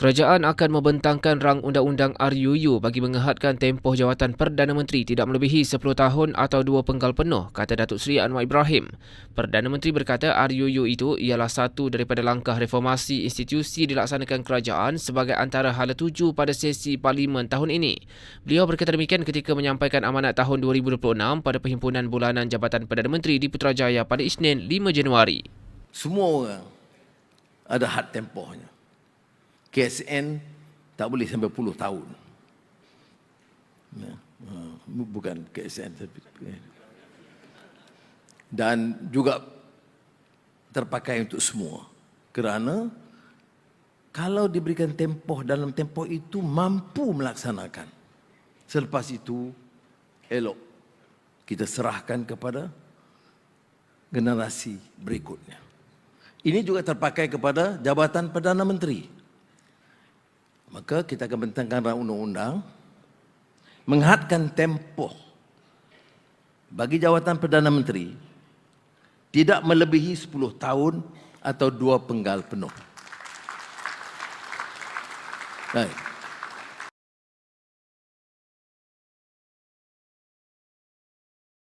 Kerajaan akan membentangkan rang undang-undang RUU bagi mengehadkan tempoh jawatan Perdana Menteri tidak melebihi 10 tahun atau dua penggal penuh, kata Datuk Seri Anwar Ibrahim. Perdana Menteri berkata RUU itu ialah satu daripada langkah reformasi institusi dilaksanakan kerajaan sebagai antara hala tuju pada sesi Parlimen tahun ini. Beliau berkata demikian ketika menyampaikan amanat tahun 2026 pada Perhimpunan Bulanan Jabatan Perdana Menteri di Putrajaya pada Isnin 5 Januari. Semua orang ada had tempohnya. KSN tak boleh sampai puluh tahun. Ya, ha, bukan KSN tapi dan juga terpakai untuk semua. Kerana kalau diberikan tempoh dalam tempoh itu mampu melaksanakan. Selepas itu elok kita serahkan kepada generasi berikutnya. Ini juga terpakai kepada jabatan Perdana Menteri. Maka kita akan bentangkan undang-undang menghadkan tempoh bagi jawatan Perdana Menteri tidak melebihi 10 tahun atau dua penggal penuh. Baik.